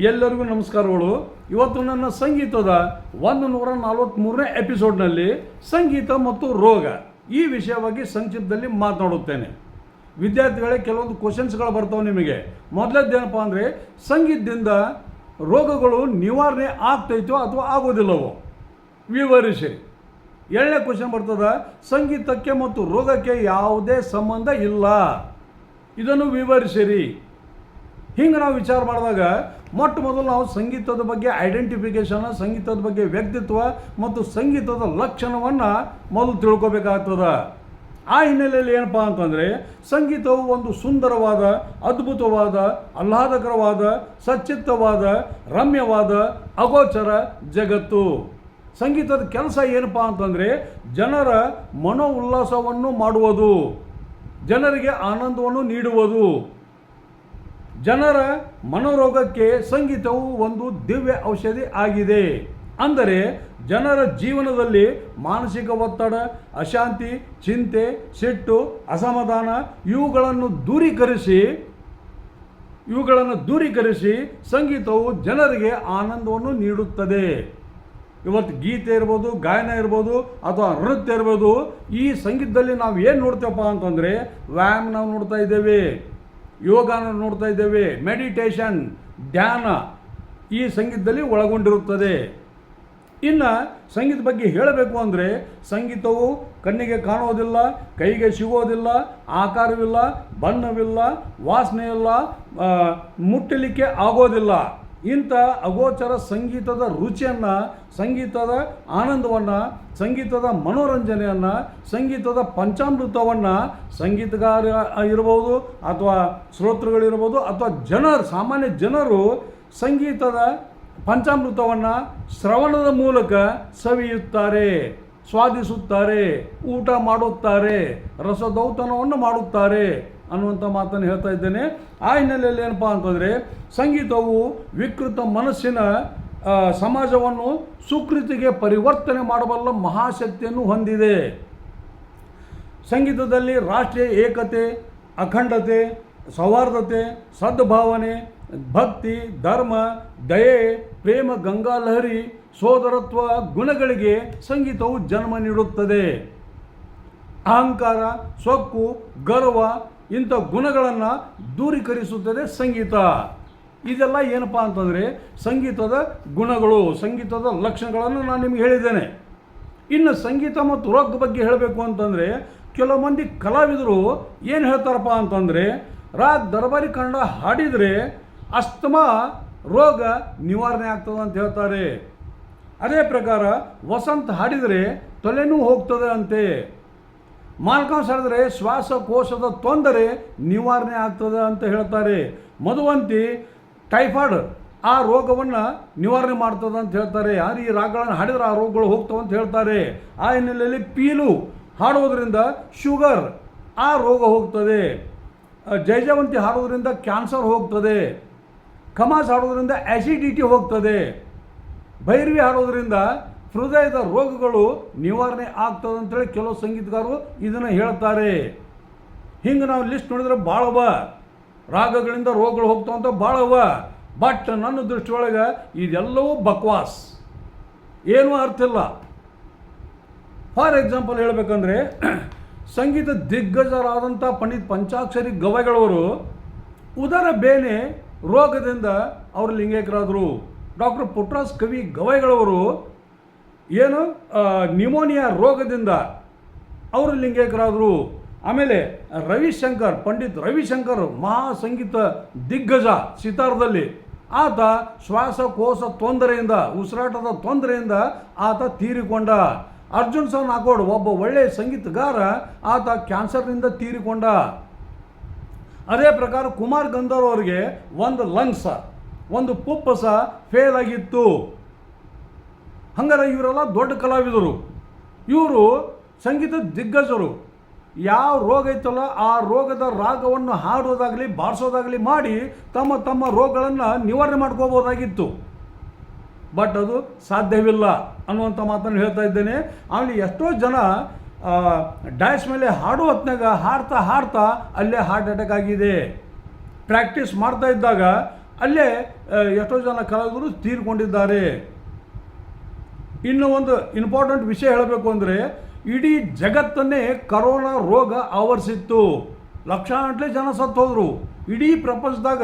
ಎಲ್ಲರಿಗೂ ನಮಸ್ಕಾರಗಳು. ಇವತ್ತು ನನ್ನ ಸಂಗೀತದ ಒಂದು ನೂರ ನಲವತ್ತ್ಮೂರನೇ ಎಪಿಸೋಡ್ನಲ್ಲಿ ಸಂಗೀತ ಮತ್ತು ರೋಗ ಈ ವಿಷಯವಾಗಿ ಸಂಕ್ಷಿಪ್ತದಲ್ಲಿ ಮಾತನಾಡುತ್ತೇನೆ. ವಿದ್ಯಾರ್ಥಿಗಳೇ, ಕೆಲವೊಂದು ಕ್ವಶನ್ಸ್ಗಳು ಬರ್ತಾವೆ ನಿಮಗೆ. ಮೊದಲದ್ದೇನಪ್ಪ ಅಂದರೆ, ಸಂಗೀತದಿಂದ ರೋಗಗಳು ನಿವಾರಣೆ ಆಗ್ತೈತೋ ಅಥವಾ ಆಗೋದಿಲ್ಲವೋ? ವಿವರಿಸಿ. ಎರಡನೇ ಕ್ವಶನ್ ಬರ್ತದ, ಸಂಗೀತಕ್ಕೆ ಮತ್ತು ರೋಗಕ್ಕೆ ಯಾವುದೇ ಸಂಬಂಧ ಇಲ್ಲ. ಇದನ್ನು ವಿವರಿಸಿರಿ. ಹಿಂಗೆ ನಾವು ವಿಚಾರ ಮಾಡಿದಾಗ ಮೊಟ್ಟ ಮೊದಲು ನಾವು ಸಂಗೀತದ ಬಗ್ಗೆ ಐಡೆಂಟಿಫಿಕೇಶನ್ ಸಂಗೀತದ ಬಗ್ಗೆ ವ್ಯಕ್ತಿತ್ವ ಮತ್ತು ಸಂಗೀತದ ಲಕ್ಷಣವನ್ನು ಮೊದಲು ತಿಳ್ಕೊಬೇಕಾಗ್ತದ. ಆ ಹಿನ್ನೆಲೆಯಲ್ಲಿ ಏನಪ್ಪ ಅಂತಂದರೆ, ಸಂಗೀತವು ಒಂದು ಸುಂದರವಾದ, ಅದ್ಭುತವಾದ, ಆಹ್ಲಾದಕರವಾದ, ಸಚ್ಚಿತ್ತವಾದ, ರಮ್ಯವಾದ, ಅಗೋಚರ ಜಗತ್ತು. ಸಂಗೀತದ ಕೆಲಸ ಏನಪ್ಪ ಅಂತಂದರೆ, ಜನರ ಮನೋ ಉಲ್ಲಾಸವನ್ನು ಮಾಡುವುದು, ಜನರಿಗೆ ಆನಂದವನ್ನು ನೀಡುವುದು. ಜನರ ಮನೋರೋಗಕ್ಕೆ ಸಂಗೀತವು ಒಂದು ದಿವ್ಯ ಔಷಧಿ ಆಗಿದೆ. ಅಂದರೆ ಜನರ ಜೀವನದಲ್ಲಿ ಮಾನಸಿಕ ಒತ್ತಡ, ಅಶಾಂತಿ, ಚಿಂತೆ, ಸಿಟ್ಟು, ಅಸಮಾಧಾನ ಇವುಗಳನ್ನು ದೂರೀಕರಿಸಿ ಇವುಗಳನ್ನು ದೂರೀಕರಿಸಿ ಸಂಗೀತವು ಜನರಿಗೆ ಆನಂದವನ್ನು ನೀಡುತ್ತದೆ. ಇವತ್ತು ಗೀತೆ ಇರ್ಬೋದು, ಗಾಯನ ಇರ್ಬೋದು, ಅಥವಾ ನೃತ್ಯ ಇರ್ಬೋದು, ಈ ಸಂಗೀತದಲ್ಲಿ ನಾವು ಏನು ನೋಡ್ತೇವಪ್ಪ ಅಂತಂದರೆ ವ್ಯಾಯಾಮ ನಾವು ನೋಡ್ತಾ ಇದ್ದೇವೆ. ಯೋಗಾನ ನೋಡ್ತಾ ಇದ್ದೇವೆ. ಮೆಡಿಟೇಷನ್ ಧ್ಯಾನ ಈ ಸಂಗೀತದಲ್ಲಿ ಒಳಗೊಂಡಿರುತ್ತದೆ. ಇನ್ನು ಸಂಗೀತ ಬಗ್ಗೆ ಹೇಳಬೇಕು ಅಂದರೆ ಸಂಗೀತವು ಕಣ್ಣಿಗೆ ಕಾಣೋದಿಲ್ಲ ಕೈಗೆ ಸಿಗೋದಿಲ್ಲ ಆಕಾರವಿಲ್ಲ, ಬಣ್ಣವಿಲ್ಲ ವಾಸನೆ ಇಲ್ಲ ಮುಟ್ಟಲಿಕ್ಕೆ ಆಗೋದಿಲ್ಲ. ಇಂಥ ಅಗೋಚರ ಸಂಗೀತದ ರುಚಿಯನ್ನು, ಸಂಗೀತದ ಆನಂದವನ್ನು, ಸಂಗೀತದ ಮನೋರಂಜನೆಯನ್ನು, ಸಂಗೀತದ ಪಂಚಾಮೃತವನ್ನು ಸಂಗೀತಗಾರ ಇರ್ಬೋದು ಅಥವಾ ಶ್ರೋತೃಗಳಿರ್ಬೋದು ಅಥವಾ ಜನರು, ಸಾಮಾನ್ಯ ಜನರು ಸಂಗೀತದ ಪಂಚಾಮೃತವನ್ನು ಶ್ರವಣದ ಮೂಲಕ ಸವಿಯುತ್ತಾರೆ. ಸ್ವಾದಿಸುತ್ತಾರೆ, ಊಟ ಮಾಡುತ್ತಾರೆ, ರಸದೌತಣವನ್ನು ಮಾಡುತ್ತಾರೆ ಅನ್ನುವಂಥ ಮಾತನ್ನು ಹೇಳ್ತಾ ಇದ್ದೇನೆ. ಆ ಹಿನ್ನೆಲೆಯಲ್ಲಿ ಏನಪ್ಪ ಅಂತಂದರೆ, ಸಂಗೀತವು ವಿಕೃತ ಮನಸ್ಸಿನ ಸಮಾಜವನ್ನು ಸುಕೃತಿಗೆ ಪರಿವರ್ತನೆ ಮಾಡಬಲ್ಲ ಮಹಾಶಕ್ತಿಯನ್ನು ಹೊಂದಿದೆ. ಸಂಗೀತದಲ್ಲಿ ರಾಷ್ಟ್ರೀಯ ಏಕತೆ, ಅಖಂಡತೆ, ಸೌಹಾರ್ದತೆ, ಸದ್ಭಾವನೆ ಭಕ್ತಿ, ಧರ್ಮ, ದಯೆ, ಪ್ರೇಮ, ಗಂಗಾ, ಲಹರಿ, ಸೋದರತ್ವ, ಗುಣಗಳಿಗೆ ಸಂಗೀತವು ಜನ್ಮ ನೀಡುತ್ತದೆ. ಅಹಂಕಾರ, ಸೊಕ್ಕು, ಗರ್ವ ಇಂಥ ಗುಣಗಳನ್ನು ದೂರೀಕರಿಸುತ್ತದೆ ಸಂಗೀತ. ಇದೆಲ್ಲ ಏನಪ್ಪ ಅಂತಂದರೆ ಸಂಗೀತದ ಗುಣಗಳು, ಸಂಗೀತದ ಲಕ್ಷಣಗಳನ್ನು ನಾನು ನಿಮಗೆ ಹೇಳಿದ್ದೇನೆ. ಇನ್ನು ಸಂಗೀತ ಮತ್ತು ರಾಕ್ ಬಗ್ಗೆ ಹೇಳಬೇಕು ಅಂತಂದರೆ ಕೆಲವು ಮಂದಿ ಕಲಾವಿದರು ಏನು ಹೇಳ್ತಾರಪ್ಪ ಅಂತಂದರೆ, ರಾಗ್ ದರ್ಬಾರಿ ಕನ್ನಡ ಹಾಡಿದರೆ ಅಸ್ತಮಾ ರೋಗ ನಿವಾರಣೆ ಆಗ್ತದೆ ಅಂತ ಹೇಳ್ತಾರೆ. ಅದೇ ಪ್ರಕಾರ ವಸಂತ ಹಾಡಿದರೆ ತಲೆನೂ ಹೋಗ್ತದೆ ಅಂತೆ. ಮಾಲ್ಕಾಂಶ ಹಾಡಿದರೆ ಶ್ವಾಸಕೋಶದ ತೊಂದರೆ ನಿವಾರಣೆ ಆಗ್ತದೆ ಅಂತ ಹೇಳ್ತಾರೆ. ಮಧುವಂತಿ ಟೈಫಾಯ್ಡ್ ಆ ರೋಗವನ್ನು ನಿವಾರಣೆ ಮಾಡ್ತದೆ ಅಂತ ಹೇಳ್ತಾರೆ. ಯಾರು ಈ ರಾಗಗಳನ್ನು ಹಾಡಿದ್ರೆ ಆ ರೋಗಗಳು ಹೋಗ್ತವೆ ಅಂತ ಹೇಳ್ತಾರೆ. ಆ ಹಿನ್ನೆಲೆಯಲ್ಲಿ ಪೀಲು ಹಾಡೋದ್ರಿಂದ ಶುಗರ್ ಆ ರೋಗ ಹೋಗ್ತದೆ. ಜೈಜವಂತಿ ಹಾಡೋದ್ರಿಂದ ಕ್ಯಾನ್ಸರ್ ಹೋಗ್ತದೆ. ಕಮಾಸ್ ಹಾಡೋದ್ರಿಂದ ಆ್ಯಸಿಡಿಟಿ ಹೋಗ್ತದೆ. ಭೈರವಿ ಹಾಡೋದ್ರಿಂದ ಹೃದಯದ ರೋಗಗಳು ನಿವಾರಣೆ ಆಗ್ತದೆ ಅಂತೇಳಿ ಕೆಲವು ಸಂಗೀತಗಾರರು ಇದನ್ನು ಹೇಳ್ತಾರೆ. ಹಿಂಗೆ ನಾವು ಲಿಸ್ಟ್ ನೋಡಿದ್ರೆ ಭಾಳವ ರಾಗಗಳಿಂದ ರೋಗಗಳು ಹೋಗ್ತಾವಂತ ಭಾಳವ ಬಟ್ ನನ್ನ ದೃಷ್ಟಿಯೊಳಗೆ ಇದೆಲ್ಲವೂ ಬಕ್ವಾಸ್. ಏನೂ ಅರ್ಥ ಇಲ್ಲ. ಫಾರ್ ಎಕ್ಸಾಂಪಲ್ ಹೇಳಬೇಕಂದ್ರೆ, ಸಂಗೀತ ದಿಗ್ಗಜರಾದಂಥ ಪಂಡಿತ್ ಪಂಚಾಕ್ಷರಿ ಗವಾಯಿಗಳವರು ಉದರ ಬೇನೆ ರೋಗದಿಂದ ಅವರು ಲಿಂಗೈಕ್ಯರಾದರು. ಡಾಕ್ಟರ್ ಪುಟ್ರಾಸ್ ಕವಿ ಗವಾಯಿಗಳವರು ಏನು ನ್ಯೂಮೋನಿಯಾ ರೋಗದಿಂದ ಅವರು ಲಿಂಗೈಕ್ಯರಾದರು. ಆಮೇಲೆ ರವಿಶಂಕರ್, ಪಂಡಿತ್ ರವಿಶಂಕರ್ ಮಹಾ ಸಂಗೀತ ದಿಗ್ಗಜ ಸಿತಾರದಲ್ಲಿ. ಆತ ಶ್ವಾಸಕೋಶ ತೊಂದರೆಯಿಂದ, ಉಸಿರಾಟದ ತೊಂದರೆಯಿಂದ ಆತ ತೀರಿಕೊಂಡ. ಅರ್ಜುನ್ ಸನ್ ನಾಗೋಡ್ ಒಬ್ಬ ಒಳ್ಳೆಯ ಸಂಗೀತಗಾರ, ಆತ ಕ್ಯಾನ್ಸರ್ನಿಂದ ತೀರಿಕೊಂಡ. ಅದೇ ಪ್ರಕಾರ ಕುಮಾರ್ ಗಂಧರ್ವ ಅವರಿಗೆ ಒಂದು ಲಂಗ್ಸ ಒಂದು ಪುಪ್ಪಸ ಫೇಲ್ ಆಗಿತ್ತು. ಹಂಗಾರೆ ಇವರೆಲ್ಲ ದೊಡ್ಡ ಕಲಾವಿದರು. ಇವರು ಸಂಗೀತ ದಿಗ್ಗಜರು. ಯಾವ ರೋಗ ಇತ್ತಲ್ಲ ಆ ರೋಗದ ರಾಗವನ್ನು ಹಾಡೋದಾಗಲಿ ಬಾರಿಸೋದಾಗಲಿ ಮಾಡಿ ತಮ್ಮ ತಮ್ಮ ರೋಗಗಳನ್ನು ನಿವಾರಣೆ ಮಾಡ್ಕೋಬೋದಾಗಿತ್ತು ಬಟ್ ಅದು ಸಾಧ್ಯವಿಲ್ಲ ಅನ್ನುವಂಥ ಮಾತನ್ನು ಹೇಳ್ತಾ ಇದ್ದೇನೆ. ಆಮೇಲೆ ಎಷ್ಟೋ ಜನ ಡ್ಯಾಶ್ ಮೇಲೆ ಹಾಡು ಹೊತ್ನಾಗ ಹಾಡ್ತಾ ಹಾಡ್ತಾ ಅಲ್ಲೇ ಹಾರ್ಟ್ ಅಟ್ಯಾಕ್ ಆಗಿದೆ. ಪ್ರಾಕ್ಟೀಸ್ ಮಾಡ್ತಾ ಇದ್ದಾಗ ಅಲ್ಲೇ ಎಷ್ಟೋ ಜನ ಕಲಾವಿದರು ತೀರ್ಕೊಂಡಿದ್ದಾರೆ. ಇನ್ನು ಒಂದು ಇಂಪಾರ್ಟೆಂಟ್ ವಿಷಯ ಹೇಳಬೇಕು ಅಂದರೆ ಇಡೀ ಜಗತ್ತನ್ನೇ ಕರೋನಾ ರೋಗ ಆವರಿಸಿತ್ತು. ಲಕ್ಷಾಂಟ್ಲೆ ಜನ ಸತ್ತು ಹೋದರು. ಇಡೀ ಪ್ರಪಂಚದಾಗ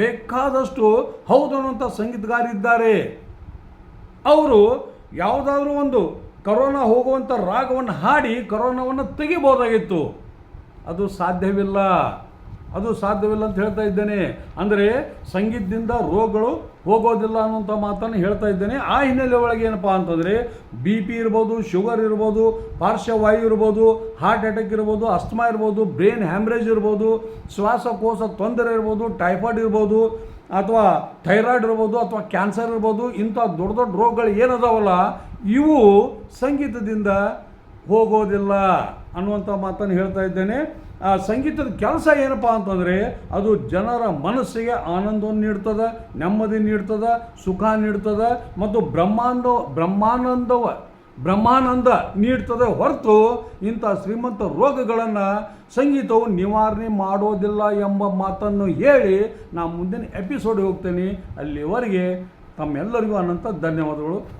ಬೇಕಾದಷ್ಟು ಹೌದು ಅನ್ನುವಂಥ ಸಂಗೀತಗಾರಿದ್ದಾರೆ ಅವರು ಯಾವುದಾದ್ರೂ ಒಂದು ಕರೋನಾ ಹೋಗುವಂಥ ರಾಗವನ್ನು ಹಾಡಿ ಕರೋನಾವನ್ನು ತೆಗಿಬೋದಾಗಿತ್ತು. ಅದು ಸಾಧ್ಯವಿಲ್ಲ. ಅದು ಸಾಧ್ಯವಿಲ್ಲ ಅಂತ ಹೇಳ್ತಾ ಇದ್ದೇನೆ. ಅಂದರೆ ಸಂಗೀತದಿಂದ ರೋಗಗಳು ಹೋಗೋದಿಲ್ಲ ಅನ್ನೋಂಥ ಮಾತನ್ನು ಹೇಳ್ತಾ ಇದ್ದೇನೆ. ಆ ಹಿನ್ನೆಲೆ ಒಳಗೆ ಏನಪ್ಪ ಅಂತಂದರೆ ಬಿ ಪಿ ಇರ್ಬೋದು, ಶುಗರ್ ಇರ್ಬೋದು, ಪಾರ್ಶ್ವವಾಯು ಇರ್ಬೋದು, ಹಾರ್ಟ್ ಅಟ್ಯಾಕ್ ಇರ್ಬೋದು, ಅಸ್ತಮಾ ಇರ್ಬೋದು, ಬ್ರೈನ್ ಹ್ಯಾಮ್ರೇಜ್ ಇರ್ಬೋದು, ಶ್ವಾಸಕೋಶ ತೊಂದರೆ ಇರ್ಬೋದು, ಟೈಫಾಯ್ಡ್ ಇರ್ಬೋದು, ಅಥವಾ ಥೈರಾಯ್ಡ್ ಇರ್ಬೋದು, ಅಥವಾ ಕ್ಯಾನ್ಸರ್ ಇರ್ಬೋದು, ಇಂಥ ದೊಡ್ಡ ದೊಡ್ಡ ರೋಗಗಳು ಏನದಾವಲ್ಲ ಇವು ಸಂಗೀತದಿಂದ ಹೋಗೋದಿಲ್ಲ ಅನ್ನುವಂಥ ಮಾತನ್ನು ಹೇಳ್ತಾ ಇದ್ದೇನೆ. ಆ ಸಂಗೀತದ ಕೆಲಸ ಏನಪ್ಪ ಅಂತಂದರೆ ಅದು ಜನರ ಮನಸ್ಸಿಗೆ ಆನಂದವನ್ನು ನೀಡ್ತದೆ, ನೆಮ್ಮದಿ ನೀಡ್ತದೆ, ಸುಖ ನೀಡ್ತದೆ ಮತ್ತು ಬ್ರಹ್ಮಾಂಡ, ಬ್ರಹ್ಮಾನಂದವ, ಬ್ರಹ್ಮಾನಂದ ನೀಡ್ತದೆ ಹೊರತು ಇಂಥ ಶ್ರೀಮಂತ ರೋಗಗಳನ್ನು ಸಂಗೀತವು ನಿವಾರಣೆ ಮಾಡೋದಿಲ್ಲ ಎಂಬ ಮಾತನ್ನು ಹೇಳಿ ನಾನು ಮುಂದಿನ ಎಪಿಸೋಡ್ ಹೋಗ್ತೇನೆ. ಅಲ್ಲಿವರೆಗೆ ತಮ್ಮೆಲ್ಲರಿಗೂ ಅನಂತ ಧನ್ಯವಾದಗಳು.